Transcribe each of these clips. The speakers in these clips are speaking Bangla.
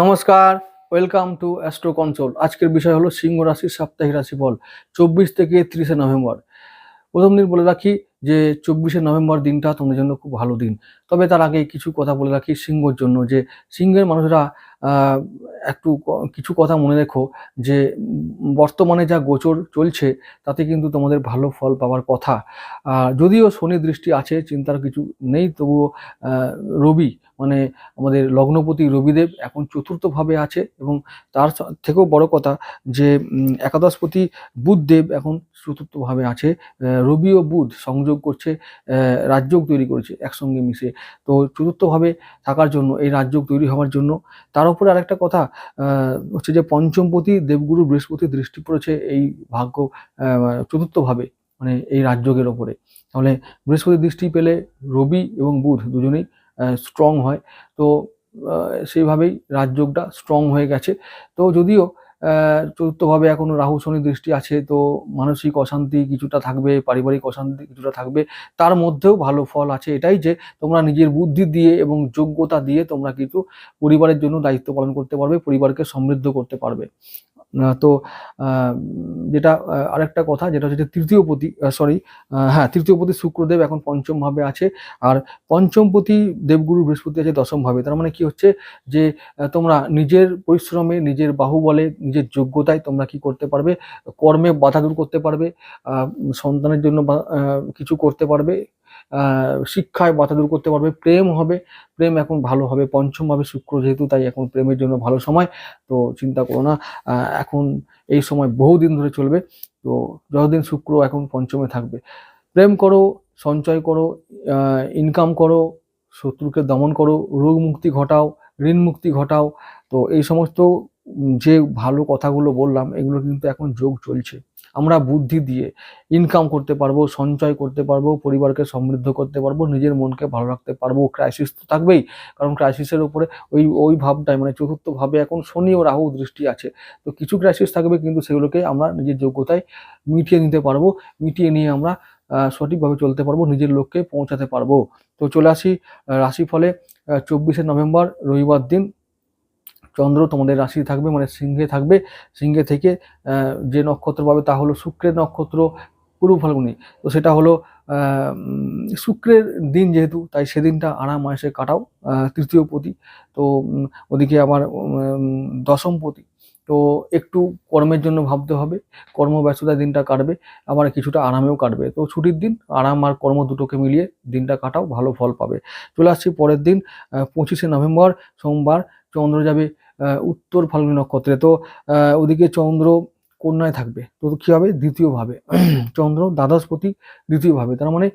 নমস্কার, ওয়েলকাম টু অ্যাস্ট্রো কনসোল। আজকের বিষয় হলো সিংহ রাশির সাপ্তাহিক রাশিফল, চব্বিশ থেকে তিরিশে নভেম্বর। প্রথম দিন বলে রাখি যে চব্বিশে নভেম্বর দিনটা তোমাদের জন্য খুব ভালো দিন। তবে তার আগে কিছু কথা বলে রাখি সিংহর জন্য, যে সিংহের মানুষরা একটু কিছু কথা মনে রেখো, যে বর্তমানে যা গোচর চলছে, তাতে কিন্তু তোমাদের ভালো ফল পাওয়ার কথা। যদিও শনি দৃষ্টি আছে, চিন্তার কিছু নেই, তবুও রবি মানে আমাদের লগ্নপতি রবিদেব এখন চতুর্থভাবে আছে এবং তার থেকেও বড় কথা যে একাদশপতি বুধদেব এখন চতুর্থভাবে আছে। রবি ও বুধ সংযোগ করছে আহ, রাজযোগ তৈরি করেছে একসঙ্গে মিশে। তো চতুর্থভাবে থাকার জন্য এই রাজযোগ তৈরি হওয়ার জন্য তার উপরে আরেকটা কথা হচ্ছে যে পঞ্চমপতি দেবগুরু বৃহস্পতি দৃষ্টি পড়েছে এই ভাগ্য চতুর্থভাবে মানে এই রাজযোগের ওপরে। তাহলে বৃহস্পতি দৃষ্টি পেলে রবি এবং বুধ দুজনেই স্ট্রং হয়। তো সেইভাবেই রাজযোগটা স্ট্রং হয়ে গেছে। তো যদিও চতুর্থভাবে এখনও রাহু শনি দৃষ্টি আছে, তো মানসিক অশান্তি কিছুটা থাকবে, পারিবারিক অশান্তি কিছুটা থাকবে, তার মধ্যেও ভালো ফল আছে এটাই যে তোমরা নিজের বুদ্ধি দিয়ে এবং যোগ্যতা দিয়ে তোমরা কিন্তু পরিবারের জন্য দায়িত্ব পালন করতে পারবে, পরিবারকে সমৃদ্ধ করতে পারবে। তো যেটা আরেকটা কথা, যেটা হচ্ছে তৃতীয়পতি সরি হ্যাঁ তৃতীয়পতি শুক্রদেব এখন পঞ্চম ভাবে আছে, আর পঞ্চমপতি দেবগুরু বৃহস্পতি আছে দশম ভাবে। তার মানে কি হচ্ছে যে তোমরা নিজের পরিশ্রমে, নিজের বাহুবলে, নিজের যোগ্যতায় তোমরা কি করতে পারবে? কর্মে বাধা দূর করতে পারবে সন্তানের জন্য কিছু করতে পারবে শিক্ষায় বাধা দূর করতে পারবে, প্রেম হবে, প্রেম এখন ভালো হবে পঞ্চম ভাবে শুক্র যেহেতু, তাই এখন প্রেমের জন্য ভালো সময়, তো চিন্তা করো না এখন এই সময় বহুদিন ধরে চলবে, তো যতদিন শুক্র এখন পঞ্চমে থাকবে, প্রেম করো, সঞ্চয় করো ইনকাম করো, শত্রুকে দমন করো রোগ মুক্তি ঘটাও ঋণ মুক্তি ঘটাও, তো এই সমস্ত যে ভালো কথাগুলো বললাম, এগুলো কিন্তু এখন যোগ চলছে। আমরা বুদ্ধি দিয়ে ইনকাম করতে পারব, সঞ্চয় করতে পারব, পরিবারকে সমৃদ্ধ করতে পারব, নিজের মনকে ভালো রাখতে পারব। ক্রাইসিস তো থাকবেই, কারণ ক্রাইসিসের উপরে ওই ওই ভাবটাই মানে চতুর্থভাবে এখন শনি ও রাহু দৃষ্টি আছে। তো কিছু ক্রাইসিস থাকবে, কিন্তু সেগুলোকে আমরা নিজের যোগ্যতায় মিটিয়ে নিতে পারব, মিটিয়ে নিয়ে আমরা সঠিকভাবে চলতে পারব, নিজের লক্ষ্যে পৌঁছাতে পারব। তো চলে আসি রাশিফলে চব্বিশে নভেম্বর, রবিবার দিন চন্দ্র তোমাদের রাশি থাকবে মানে সিংহে থাকবে। সিংহে থেকে যে নক্ষত্র পাবে তা হলো শুক্রের নক্ষত্র, পূর্ব ফাল্গুনি। তো সেটা হলো শুক্রের দিন যেহেতু, তাই সেদিনটা আরাম আয়সে কাটাও তৃতীয় পতি। তো ওদিকে আবার দশম পতি। তো একটু কর্মের জন্য ভাবতে হবে কর্মব্যস্ততায় দিনটা কাটবে, আবার কিছুটা আরামেও কাটবে। তো ছুটির দিন, আরাম আর কর্ম দুটোকে মিলিয়ে দিনটা কাটাও, ভালো ফল পাবে। চলে আসছি পরের দিন পঁচিশে নভেম্বর, সোমবার, চন্দ্র যাবে উত্তর ফাল্গুনী নক্ষত্রে। তো ওদিকে চন্দ্র কন্যায় থাকবে তো কী হবে দ্বিতীয়ভাবে চন্দ্র দ্বাদশপতি দ্বিতীয়ভাবে তার মানে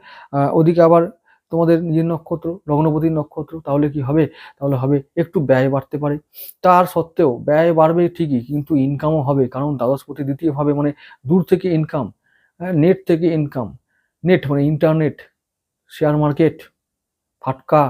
ওদিকে আবার তোমাদের নিজের নক্ষত্র লগ্নপতির নক্ষত্র, তাহলে কি হবে? তাহলে হবে একটু ব্যয় বাড়তে পারে। তার সত্ত্বেও ব্যয় বাড়বে ঠিকই, কিন্তু ইনকামও হবে, কারণ দ্বাদশপতি দ্বিতীয়ভাবে মানে দূর থেকে ইনকাম নেট থেকে ইনকাম নেট মানে ইন্টারনেট শেয়ার মার্কেট ফাটকা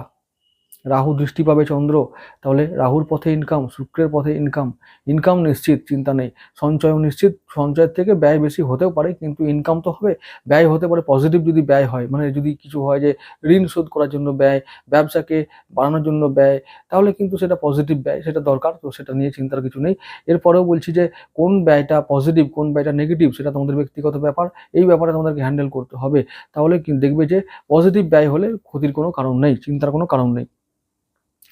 রাহু দৃষ্টি পাবে চন্দ্র, তাহলে রাহুর পথে ইনকাম শুক্রের পথে ইনকাম ইনকাম নিশ্চিত, চিন্তা নেই। সঞ্চয়ও নিশ্চিত, সঞ্চয়ের থেকে ব্যয় বেশি হতেও পারে, কিন্তু ইনকাম তো হবে, ব্যয় হতে পারে পজিটিভ যদি ব্যয় হয় মানে যদি কিছু হয় যে ঋণ শোধ করার জন্য ব্যয়, ব্যবসাকে বাড়ানোর জন্য ব্যয়, তাহলে কিন্তু সেটা পজিটিভ ব্যয়, সেটা দরকার, তো সেটা নিয়ে চিন্তার কিছু নেই। এরপরেও বলছি যে কোন ব্যয়টা পজিটিভ কোন ব্যয়টা নেগেটিভ সেটা তোমাদের ব্যক্তিগত ব্যাপার, এই ব্যাপারে তোমাদেরকে হ্যান্ডেল করতে হবে। তাহলে দেখবে যে পজিটিভ ব্যয় হলে ক্ষতির কোনো কারণ নেই, চিন্তার কোনো কারণ নেই।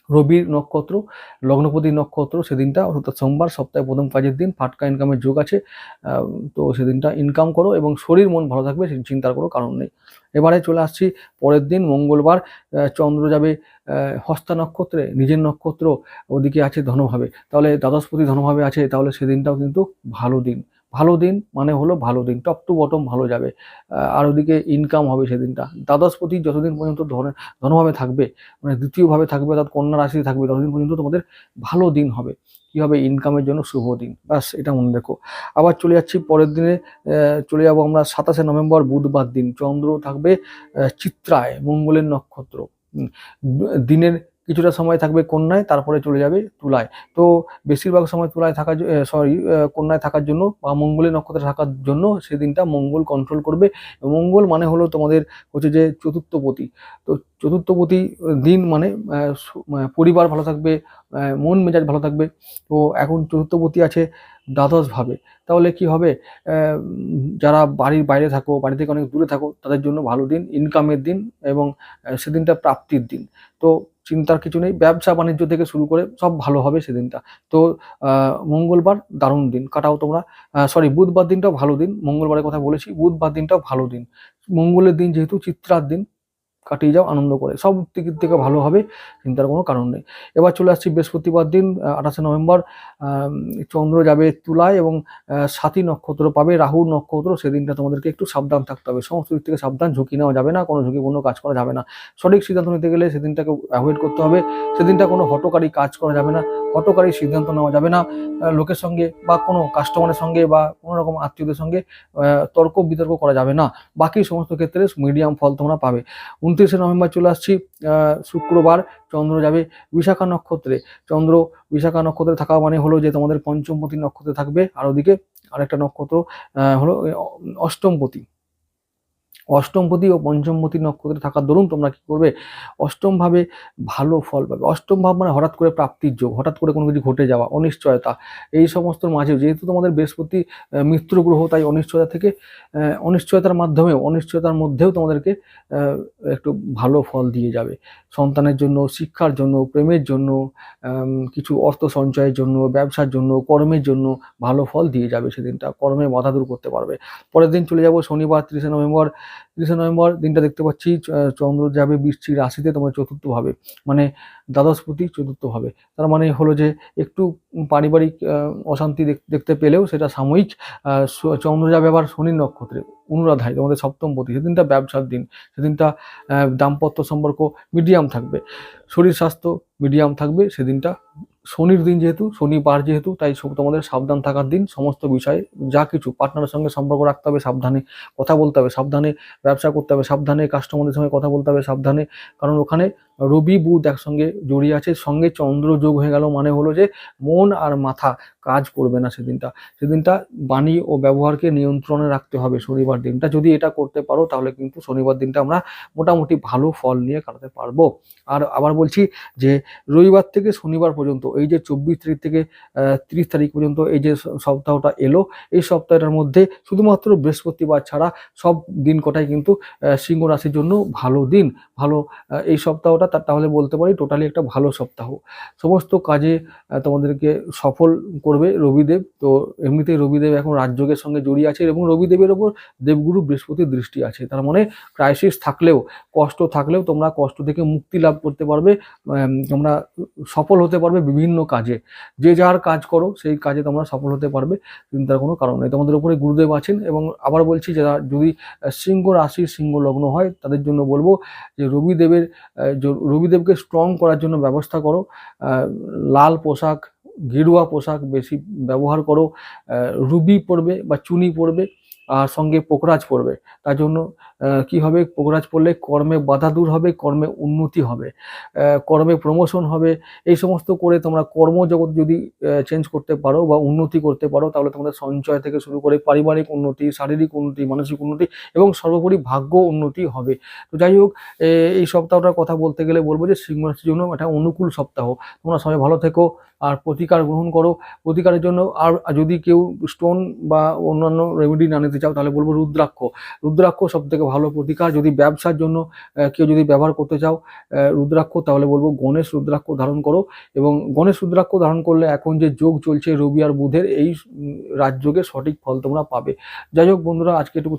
রবির নক্ষত্র লগ্নপতি নক্ষত্র সেদিনটা, অর্থাৎ সোমবার, সপ্তাহে প্রথম কাজের দিন, ফাটকা ইনকামের যোগ আছে তো সেদিনটা ইনকাম করো এবং শরীর মন ভালো থাকবে চিন্তার কোনো কারণ নেই। এবারে চলে আসছি পরের দিন, মঙ্গলবার চন্দ্র যাবে হস্তা নক্ষত্রে, নিজের নক্ষত্র ওদিকে আছে ধনভাবে। তাহলে দ্বাদশপতি ধনভাবে আছে, তাহলে সেদিনটাও কিন্তু ভালো দিন। ভালো দিন মানে হলো ভালো দিন টপ টু বটম ভালো যাবে। আর ওদিকে ইনকাম হবে সেদিনটা। দ্বাদশপতি যতদিন পর্যন্ত ধন ধনভাবে থাকবে মানে দ্বিতীয়ভাবে থাকবে অর্থাৎ কন্যা রাশি থাকবে, ততদিন পর্যন্ত তোমাদের ভালো দিন হবে। কি হবে ইনকামের জন্য শুভ দিন? ব্যাস, এটা মনে রেখো। আবার চলে যাচ্ছি পরের দিনে চলে যাব আমরা সাতাশে নভেম্বর, বুধবার দিন। চন্দ্র থাকবে চিত্রায়, মঙ্গলের নক্ষত্র। দিনের কিছুটা সময় থাকবে কন্যায়, তারপরে চলে যাবে তুলায়। তো বেশিরভাগ সময় তুলায় থাকার সরি কন্যায় থাকার জন্য বা মঙ্গলের নক্ষত্রে থাকার জন্য সেদিনটা মঙ্গল কন্ট্রোল করবে। মঙ্গল মানে হলো তোমাদের হচ্ছে যে চতুর্থপতি। তো চতুর্থপতি দিন মানে পরিবার ভালো থাকবে মন মেজাজ ভালো থাকবে। তো এখন চতুর্থপতি আছে দ্বাদশ ভাবে তাহলে কি হবে? যারা বাড়ির বাইরে থাকো, বাড়ি থেকে অনেক দূরে থাকো, তাদের জন্য ভালো দিন ইনকামের দিন এবং সেদিনটা প্রাপ্তির দিন। তো চিন্তার কিছু নেই, ব্যবসা বাণিজ্য থেকে শুরু করে সব ভালো হবে সেদিনটা। তো মঙ্গলবার দারুণ দিন কাটাও তোমরা। সরি বুধবার দিনটাও ভালো দিন, মঙ্গলবারের কথা বলেছি, বুধবার দিনটাও ভালো দিন। মঙ্গলের দিন যেহেতু, চিত্রার দিন। কাটিয়ে যাও, আনন্দ করে। সব দিক থেকে ভালো হবে, চিন্তার কোনো কারণ নেই। এবার চলে আসছি বৃহস্পতিবার দিন আঠাশে নভেম্বর চন্দ্র যাবে তুলায় এবং সাথী নক্ষত্র পাবে রাহু নক্ষত্র। সেদিনটা তোমাদেরকে একটু সাবধান থাকতে হবে। সমস্ত দিক থেকে সাবধান, ঝুঁকি নেওয়া যাবে না, কোনো ঝুঁকিপূর্ণ কাজ করা যাবে না। সঠিক সিদ্ধান্ত নিতে গেলে সেদিনটাকে অ্যাভয়েড করতে হবে। সেদিনটা কোনো হটকারী কাজ করা যাবে না, হটকারী সিদ্ধান্ত নেওয়া যাবে না। লোকের সঙ্গে বা কোনো কাস্টমারের সঙ্গে বা কোনো রকম আত্মীয়দের সঙ্গে তর্ক বিতর্ক করা যাবে না। বাকি সমস্ত ক্ষেত্রে মিডিয়াম ফল তোমরা পাবে। উনত্রিশে নভেম্বর চলে আসছি শুক্রবার চন্দ্র যাবে বিশাখা নক্ষত্রে। চন্দ্র বিশাখা নক্ষত্রে থাকা মানে হলো যে তোমাদের পঞ্চমপতি নক্ষত্রে থাকবে, আর ওদিকে আরেকটা নক্ষত্র হলো অষ্টমপতি। অষ্টমপতি ও পঞ্চমপতি নক্ষত্রে থাকার দরুন তোমরা কি করবে? অষ্টম ভাবে ভালো ফল পাবে। অষ্টম ভাব মানে হঠাৎ করে প্রাপ্তির যোগ, হঠাৎ করে কোনো কিছু ঘটে যাওয়া, অনিশ্চয়তা। এই সমস্ত মাঝে যেহেতু তোমাদের বৃহস্পতি মিত্র গ্রহ, তাই অনিশ্চয়তা থেকে অনিশ্চয়তার মাধ্যমেও, অনিশ্চয়তার মধ্যেও তোমাদেরকে একটু ভালো ফল দিয়ে যাবে। সন্তানের জন্য, শিক্ষার জন্য, প্রেমের জন্য কিছু অর্থ সঞ্চয়ের জন্য, ব্যবসার জন্য, কর্মের জন্য ভালো ফল দিয়ে যাবে সেদিনটা। কর্মে বাধা দূর করতে পারবে। পরের দিন চলে যাব শনিবার, তিরিশে নভেম্বর তিরিশে নভেম্বর দিনটা দেখতে পাচ্ছি চন্দ্র যাবে বৃষ্টির রাশিতে, তোমার চতুর্থভাবে মানে দ্বাদশপতি চতুর্থভাবে। তার মানে হলো যে একটু পারিবারিক অশান্তি দেখ- দেখতে পেলেও সেটা সাময়িক চন্দ্র যাবে আবার শনির নক্ষত্রে, অনুরাধায়, তোমাদের সপ্তমপতি সেদিনটা ব্যবসার দিন, সেদিনটা দাম্পত্য সম্পর্ক মিডিয়াম থাকবে, শরীর স্বাস্থ্য মিডিয়াম থাকবে, সেদিনটা শনির দিন যেহেতু, শনি শনিবার যেহেতু, তাই তোমাদের সাবধান থাকার দিন, সমস্ত বিষয়ে যা কিছু পার্টনারের সঙ্গে সম্পর্ক রাখতে হবে, সাবধানে কথা বলতে হবে, সাবধানে ব্যবসা করতে হবে, সাবধানে কাস্টমারদের সঙ্গে কথা বলতে হবে, সাবধানে, কারণ ওখানে রবি, বুধ একসঙ্গে জড়িয়ে আছে, সঙ্গে চন্দ্র যোগ হয়ে গেল মানে হলো যে মন আর মাথা। কাজ করবে না সেদিনটা। সেদিনটা বাণী ও ব্যবহারকে নিয়ন্ত্রণে রাখতে হবে শনিবার দিনটা। যদি এটা করতে পারো, তাহলে কিন্তু শনিবার দিনটা আমরা মোটামুটি ভালো ফল নিয়ে কাটাতে পারব। আর আবার বলছি যে, রবিবার থেকে শনিবার পর্যন্ত, এই যে চব্বিশ তারিখ থেকে তিরিশ তারিখ পর্যন্ত এই যে সপ্তাহটা এলো, এই সপ্তাহটার মধ্যে শুধুমাত্র বৃহস্পতিবার ছাড়া সব দিন কটাই কিন্তু সিংহ রাশির জন্য ভালো দিন। ভালো এই সপ্তাহটা তাহলে বলতে পারি টোটালি একটা ভালো সপ্তাহ। সমস্ত কাজে তোমাদেরকে সফল করবে রবিদেব। তো এমনিতেই রবিদেব এখন রাজযোগের সঙ্গে জড়িয়ে আছে এবং রবিদেবের ওপর দেবগুরু বৃহস্পতির দৃষ্টি আছে। তার মানে ক্রাইসিস থাকলেও, কষ্ট থাকলেও তোমরা কষ্ট থেকে মুক্তি লাভ করতে পারবে তোমরা সফল হতে পারবে বিভিন্ন কাজে। যে যার কাজ করো, সেই কাজে তোমরা সফল হতে পারবে, চিন্তার কোনো কারণ নেই। তোমাদের উপরে গুরুদেব আছেন এবং আবার বলছি যারা যদি সিংহ রাশি সিংহ লগ্ন হয়, তাদের জন্য বলব যে, রবিদেবের রবিদেবকে স্ট্রং করার জন্য ব্যবস্থা করো। লাল পোশাক গেরুয়া পোশাক বেশি ব্যবহার করো রুবি পরবে বা চুনি পরবে, আর সঙ্গে পোকরাজ পরবে। তার জন্য কি হবে? পোকরাজ পরলে কর্মে বাধা দূর হবে, কর্মে উন্নতি হবে কর্মে প্রমোশন হবে। এই সমস্ত করে তোমরা কর্মজগৎ যদি চেঞ্জ করতে পারো বা উন্নতি করতে পারো, তাহলে তোমাদের সঞ্চয় থেকে শুরু করে পারিবারিক উন্নতি, শারীরিক উন্নতি, মানসিক উন্নতি এবং সর্বোপরি ভাগ্য উন্নতি হবে। তো যাই হোক এই সপ্তাহটার কথা বলতে গেলে বলব যে সিংহ রাশির জন্য একটা অনুকূল সপ্তাহ। তোমরা সবাই ভালো থেকো আর প্রতিকার গ্রহণ করো। প্রতিকারের জন্য আর যদি কেউ স্টোন বা অন্যান্য রেমেডি না নিতে চাও, তাহলে বলব রুদ্রাক্ষ। রুদ্রাক্ষ সব থেকে ভালো প্রতিকার। যদি ব্যবসার জন্য কেউ যদি ব্যবহার করতে চাও রুদ্রাক্ষ, তাহলে বলব গণেশ রুদ্রাক্ষ ধারণ করো। এবং গণেশ রুদ্রাক্ষ ধারণ করলে এখন যে যোগ চলছে রবি আর বুধের, এই রাজযোগের রাজযোগে সঠিক ফল তোমরা পাবে। যাই হোক বন্ধুরা, আজকে এটুকু